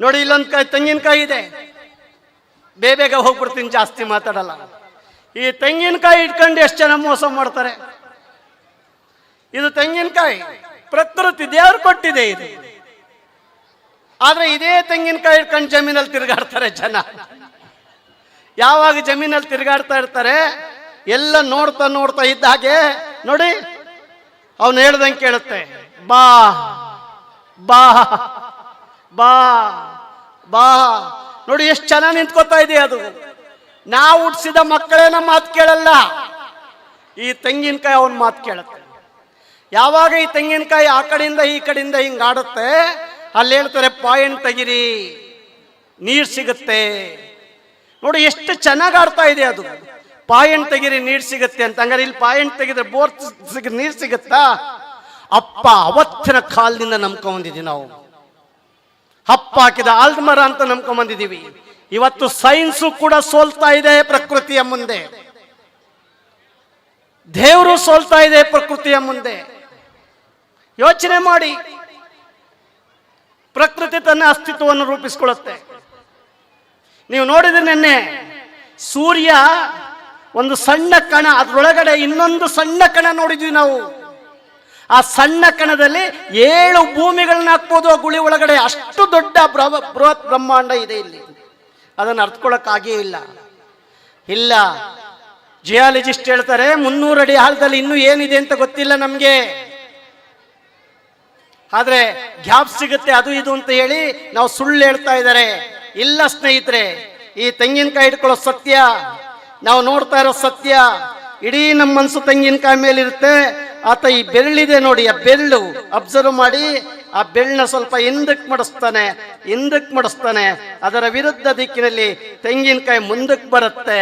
ನೋಡಿ ಇಲ್ಲೊಂದು ಕಾಯಿ ತೆಂಗಿನಕಾಯಿ ಇದೆ. ಬೇ ಬೇಗ ಹೋಗ್ಬಿಡ್ತೀನಿ, ಜಾಸ್ತಿ ಮಾತಾಡಲ್ಲ. ಈ ತೆಂಗಿನಕಾಯಿ ಇಟ್ಕೊಂಡು ಎಷ್ಟು ಜನ ಮೋಸ ಮಾಡ್ತಾರೆ? ಇದು ತೆಂಗಿನಕಾಯಿ. ಪ್ರಕೃತಿ ದೇವರು ಕೊಟ್ಟಿದೆ ಇದು. ಆದ್ರೆ ಇದೇ ತೆಂಗಿನಕಾಯಿ ಇಟ್ಕೊಂಡು ಜಮೀನಲ್ಲಿ ತಿರುಗಾಡ್ತಾರೆ ಜನ. ಯಾವಾಗ ಜಮೀನಲ್ಲಿ ತಿರುಗಾಡ್ತಾ ಇರ್ತಾರೆ, ಎಲ್ಲ ನೋಡ್ತಾ ನೋಡ್ತಾ ಇದ್ದ ಹಾಗೆ, ನೋಡಿ, ಅವನು ಹೇಳ್ದಂಗೆ ಕೇಳುತ್ತೆ, ಬಾ ಬಾ. ಬಾ ಬಾ. ನೋಡಿ ಎಷ್ಟು ಚೆನ್ನಾಗಿ ನಿಂತ್ಕೋತಾ ಇದೆ ಅದು. ನಾವು ಹುಟ್ಟಿಸಿದ ಮಕ್ಕಳೇ ನಮ್ಮ ಮಾತು ಕೇಳಲ್ಲ. ಈ ತೆಂಗಿನಕಾಯಿ ಅವನ ಮಾತು ಕೇಳುತ್ತೆ. ಯಾವಾಗ ಈ ತೆಂಗಿನಕಾಯಿ ಆ ಕಡೆಯಿಂದ ಈ ಕಡೆಯಿಂದ ಹಿಂಗೆ ಆಡುತ್ತೆ, ಅಲ್ಲಿ ಹೇಳ್ತಾರೆ ಪಾಯಿಂಟ್ ತೆಗಿರಿ, ನೀರು ಸಿಗುತ್ತೆ. ನೋಡಿ ಎಷ್ಟು ಚೆನ್ನಾಗಿ ಆಡ್ತಾ ಇದೆ ಅದು. ಪಾಯಿಂಟ್ ತೆಗಿರಿ, ನೀರು ಸಿಗುತ್ತೆ ಅಂತ. ಹಂಗಾರೆ ಇಲ್ಲಿ ಪಾಯಿಂಟ್ ತೆಗೆದ್ರೆ ಬೋರ್ ಸಿಗ, ನೀರು ಸಿಗುತ್ತಾ? ಅಪ್ಪ, ಅವತ್ತಿನ ಕಾಲದಿಂದ ನಂಬ್ಕೊಂಡಿದ್ದೀವಿ ನಾವು. ಹಪ್ಪ ಹಾಕಿದ ಆಲ್ದ ಮರ ಅಂತ ನಂಬ್ಕೊಂಬಂದಿದ್ದೀವಿ. ಇವತ್ತು ಸೈನ್ಸು ಕೂಡ ಸೋಲ್ತಾ ಇದೆ ಪ್ರಕೃತಿಯ ಮುಂದೆ. ದೇವರು ಸೋಲ್ತಾ ಇದೆ ಪ್ರಕೃತಿಯ ಮುಂದೆ. ಯೋಚನೆ ಮಾಡಿ. ಪ್ರಕೃತಿ ತನ್ನ ಅಸ್ತಿತ್ವವನ್ನು ರೂಪಿಸ್ಕೊಳ್ಳುತ್ತೆ. ನೀವು ನೋಡಿದ್ರೆ ನಿನ್ನೆ ಸೂರ್ಯ ಒಂದು ಸಣ್ಣ ಕಣ, ಅದರೊಳಗಡೆ ಇನ್ನೊಂದು ಸಣ್ಣ ಕಣ ನೋಡಿದ್ವಿ ನಾವು. ಆ ಸಣ್ಣ ಕಣದಲ್ಲಿ ಏಳು ಭೂಮಿಗಳನ್ನ ಹಾಕ್ಬೋದು ಆ ಗುಳಿ ಒಳಗಡೆ. ಅಷ್ಟು ದೊಡ್ಡ ಬೃಹತ್ ಬ್ರಹ್ಮಾಂಡ ಇದೆ ಇಲ್ಲಿ. ಅದನ್ನು ಅರ್ಥಕೊಳ್ಳೋಕ್ಕಾಗೇ ಇಲ್ಲ. ಇಲ್ಲ. ಜಿಯಾಲಜಿಸ್ಟ್ ಹೇಳ್ತಾರೆ, ಮುನ್ನೂರು ಅಡಿ ಆಳದಲ್ಲಿ ಇನ್ನೂ ಏನಿದೆ ಅಂತ ಗೊತ್ತಿಲ್ಲ ನಮಗೆ. ಆದರೆ ಗ್ಯಾಪ್ ಸಿಗುತ್ತೆ, ಅದು ಇದು ಅಂತ ಹೇಳಿ ನಾವು ಸುಳ್ಳು ಹೇಳ್ತಾ ಇದ್ದಾರೆ. ಇಲ್ಲ ಸ್ನೇಹಿತರೆ, ಈ ತೆಂಗಿನಕಾಯಿ ಇಟ್ಕೊಳ್ಳೋ ಸತ್ಯ, ನಾವು ನೋಡ್ತಾ ಇರೋ ಸತ್ಯ, ಇಡೀ ನಮ್ಮ ಮನಸ್ಸು ತೆಂಗಿನಕಾಯಿ ಮೇಲಿರುತ್ತೆ. ಆತ ಈ ಬೆರಳಿದೆ ನೋಡಿ, ಆ ಬೆರಳು ಅಬ್ಸರ್ವ್ ಮಾಡಿ, ಆ ಬೆಳ್ಳನ್ನ ಸ್ವಲ್ಪ ಹಿಂದಕ್ಕೆ ಮಡಿಸ್ತಾನೆ ಹಿಂದಕ್ಕೆ ಮಡಿಸ್ತಾನೆ. ಅದರ ವಿರುದ್ಧ ದಿಕ್ಕಿನಲ್ಲಿ ತೆಂಗಿನಕಾಯಿ ಮುಂದಕ್ಕೆ ಬರುತ್ತೆ.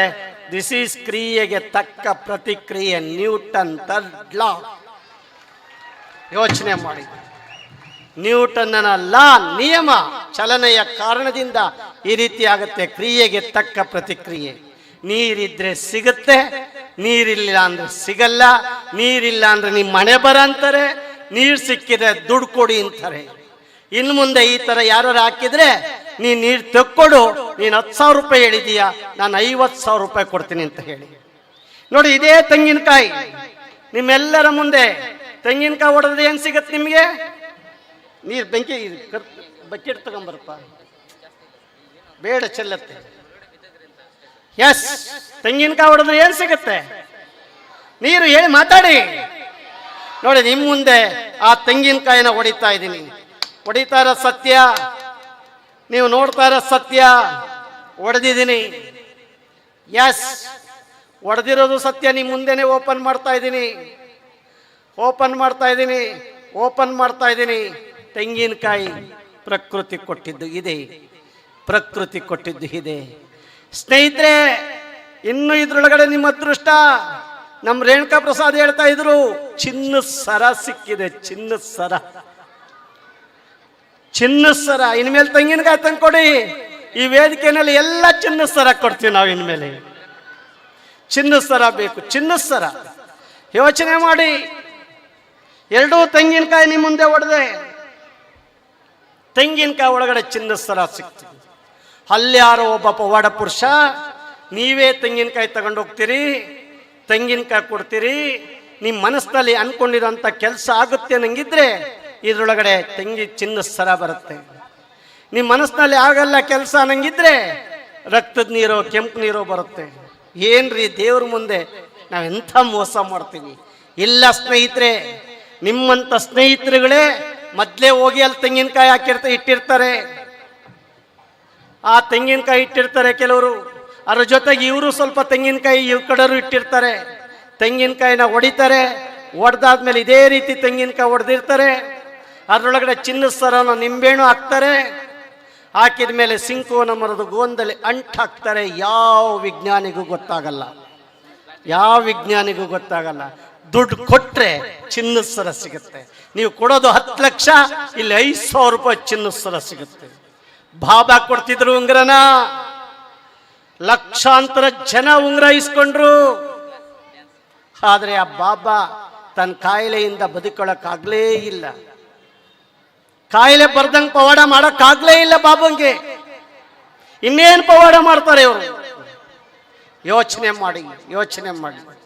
ದಿಸ್ ಈಸ್ ಕ್ರಿಯೆಗೆ ತಕ್ಕ ಪ್ರತಿಕ್ರಿಯೆ ನ್ಯೂಟನ್ ಥರ್ಡ್ ಲಾ ಯೋಚನೆ ಮಾಡಿ. ನ್ಯೂಟನ್ನ ಲಾ ನಿಯಮ, ಚಲನೆಯ ಕಾರಣದಿಂದ ಈ ರೀತಿ ಆಗುತ್ತೆ ಕ್ರಿಯೆಗೆ ತಕ್ಕ ಪ್ರತಿಕ್ರಿಯೆ. ನೀರಿದ್ರೆ ಸಿಗುತ್ತೆ ನೀರಿಲ್ಲ ಅಂದ್ರೆ ಸಿಗಲ್ಲ, ನೀರಿಲ್ಲ ಅಂದ್ರೆ ನಿಮ್ಮ ಮನೆ ಬರ ಅಂತಾರೆ, ನೀರು ಸಿಕ್ಕಿದ್ರೆ ದುಡ್ಡು ಕೊಡಿ ಅಂತಾರೆ. ಇನ್ನು ಮುಂದೆ ಈ ತರ ಯಾರು ಹಾಕಿದ್ರೆ ನೀ ನೀರು ತೆಕ್ಕೊಡು, ನೀನು ಹತ್ತು ಸಾವಿರ ರೂಪಾಯಿ ಹೇಳಿದೀಯಾ, ನಾನು ಐವತ್ತು ಸಾವಿರ ರೂಪಾಯಿ ಕೊಡ್ತೀನಿ ಅಂತ ಹೇಳಿ. ನೋಡಿ, ಇದೇ ತೆಂಗಿನಕಾಯಿ. ನಿಮ್ಮೆಲ್ಲರ ಮುಂದೆ ತೆಂಗಿನಕಾಯಿ ಹೊಡೆದ್ರೆ ಏನು ಸಿಗತ್ತೆ ನಿಮಗೆ? ನೀರು ಬೆಂಕಿ ಬಕೆಟ್ ತಗೊಂಬರಪ್ಪ ಬೇಡ ಚೆಲ್ಲತ್ತೆ. ಎಸ್ ತೆಂಗಿನಕಾಯಿ ಹೊಡೆದ್ರೆ ಏನ್ ಸಿಗುತ್ತೆ? ನೀರು ಹೇಳಿ ಮಾತಾಡಿ. ನೋಡಿ, ನಿಮ್ ಮುಂದೆ ಆ ತೆಂಗಿನಕಾಯಿನ ಹೊಡಿತಾ ಇದ್ದೀನಿ. ಹೊಡಿತಾ ಇರೋ ಸತ್ಯ, ನೀವು ನೋಡ್ತಾ ಇರೋ ಸತ್ಯ, ಹೊಡೆದಿದ್ದೀನಿ. ಎಸ್ ಹೊಡೆದಿರೋದು ಸತ್ಯ ನಿಮ್ಮ ಮುಂದೆನೆ ಓಪನ್ ಮಾಡ್ತಾ ಇದ್ದೀನಿ. ಓಪನ್ ಮಾಡ್ತಾ ಇದ್ದೀನಿ. ಓಪನ್ ಮಾಡ್ತಾ ಇದ್ದೀನಿ. ತೆಂಗಿನಕಾಯಿ ಪ್ರಕೃತಿ ಕೊಟ್ಟಿದ್ದು ಇದೆ. ಪ್ರಕೃತಿ ಕೊಟ್ಟಿದ್ದು ಇದೆ. ಸ್ನೇಹಿತರೆ, ಇನ್ನು ಇದ್ರೊಳಗಡೆ ನಿಮ್ಮ ಅದೃಷ್ಟ. ನಮ್ಮ ರೇಣುಕಾ ಪ್ರಸಾದ್ ಹೇಳ್ತಾ ಇದ್ರು, ಚಿನ್ನ ಸರ ಸಿಕ್ಕಿದೆ, ಚಿನ್ನ ಸರ. ಚಿನ್ನ ಸರ, ಇನ್ಮೇಲೆ ತೆಂಗಿನಕಾಯಿ ತಂದ್ಕೊಡಿ. ಈ ವೇದಿಕೆನಲ್ಲಿ ಎಲ್ಲ ಚಿನ್ನ ಸರ ಕೊಡ್ತೀವಿ ನಾವು ಇನ್ಮೇಲೆ. ಚಿನ್ನ ಸರ ಬೇಕು, ಚಿನ್ನ ಸರ. ಯೋಚನೆ ಮಾಡಿ. ಎರಡೂ ತೆಂಗಿನಕಾಯಿ ನಿಮ್ಮ ಮುಂದೆ ಹೊಡೆದೆ ತೆಂಗಿನಕಾಯಿ ಒಳಗಡೆ ಚಿನ್ನ ಸರ ಸಿಕ್ತು ಅಲ್ಲಿ ಯಾರೋ ಒಬ್ಬ ಪವಾಡ ಪುರುಷ, ನೀವೇ ತೆಂಗಿನಕಾಯಿ ತಗೊಂಡು ಹೋಗ್ತೀರಿ, ತೆಂಗಿನಕಾಯಿ ಕೊಡ್ತೀರಿ ನಿಮ್ಮ ಮನಸ್ಸಿನಲ್ಲಿ ಅನ್ಕೊಂಡಿರೋಂಥ ಕೆಲಸ ಆಗುತ್ತೆ ನಂಗಿದ್ರೆ ಇದ್ರೊಳಗಡೆ ತೆಂಗಿ ಚಿನ್ನ ಸರ ಬರುತ್ತೆ. ನಿಮ್ಮ ಮನಸ್ಸಿನಲ್ಲಿ ಆಗಲ್ಲ ಕೆಲಸ ನಂಗಿದ್ರೆ ರಕ್ತದ ನೀರೋ, ಕೆಂಪು ನೀರೋ ಬರುತ್ತೆ. ಏನ್ರಿ ದೇವ್ರ ಮುಂದೆ ನಾವೆಂಥ ಮೋಸ ಮಾಡ್ತೀವಿ? ಇಲ್ಲ ಸ್ನೇಹಿತರೆ, ನಿಮ್ಮಂಥ ಸ್ನೇಹಿತರುಗಳೇ ಮೊದಲೇ ಹೋಗಿ ಅಲ್ಲಿ ತೆಂಗಿನಕಾಯಿ ಹಾಕಿರ್ತ ಇಟ್ಟಿರ್ತಾರೆ. ಆ ತೆಂಗಿನಕಾಯಿ ಇಟ್ಟಿರ್ತಾರೆ ಕೆಲವರು. ಅದ್ರ ಜೊತೆಗೆ ಇವರು ಸ್ವಲ್ಪ ತೆಂಗಿನಕಾಯಿ ಇವ್ರ ಕಡರು ಇಟ್ಟಿರ್ತಾರೆ. ತೆಂಗಿನಕಾಯಿನ ಹೊಡಿತಾರೆ ಹೊಡೆದಾದ್ಮೇಲೆ ಇದೇ ರೀತಿ ತೆಂಗಿನಕಾಯಿ ಹೊಡೆದಿರ್ತಾರೆ ಅದರೊಳಗಡೆ ಚಿನ್ನದ ಸರನ ನಿಂಬೆಹಣ್ಣು ಹಾಕ್ತಾರೆ. ಹಾಕಿದ ಮೇಲೆ ಸಿಂಕೋನ ಮರದ ಗೋಂದಲ್ಲಿ ಅಂಟು ಹಾಕ್ತಾರೆ. ಯಾವ ವಿಜ್ಞಾನಿಗೂ ಗೊತ್ತಾಗಲ್ಲ. ಯಾವ ವಿಜ್ಞಾನಿಗೂ ಗೊತ್ತಾಗಲ್ಲ. ದುಡ್ಡು ಕೊಟ್ಟರೆ ಚಿನ್ನದ ಸರ ಸಿಗುತ್ತೆ. ನೀವು ಕೊಡೋದು ಹತ್ತು ಲಕ್ಷ, ಇಲ್ಲಿ ಐದು ಸಾವಿರ ರೂಪಾಯಿ ಚಿನ್ನದ ಸರ ಸಿಗುತ್ತೆ. ಬಾಬಾ ಕೊಡ್ತಿದ್ರು ಉಂಗ್ರನ. ಲಕ್ಷಾಂತರ ಜನ ಉಂಗ್ರ ಇಸ್ಕೊಂಡ್ರು ಆದರೆ ಆ ಬಾಬಾ ತನ್ನ ಕಾಯಿಲೆಯಿಂದ ಬದುಕೊಳ್ಳಕ್ಕಾಗ್ಲೇ ಇಲ್ಲ. ಕಾಯಿಲೆ ಬರ್ದಂಗೆ ಪವಾಡ ಮಾಡೋಕ್ಕಾಗ್ಲೇ ಇಲ್ಲ ಬಾಬಂಗೆ. ಇನ್ನೇನು ಪವಾಡ ಮಾಡ್ತಾರೆ ಇವರು? ಯೋಚನೆ ಮಾಡಿ ಯೋಚನೆ ಮಾಡಿ.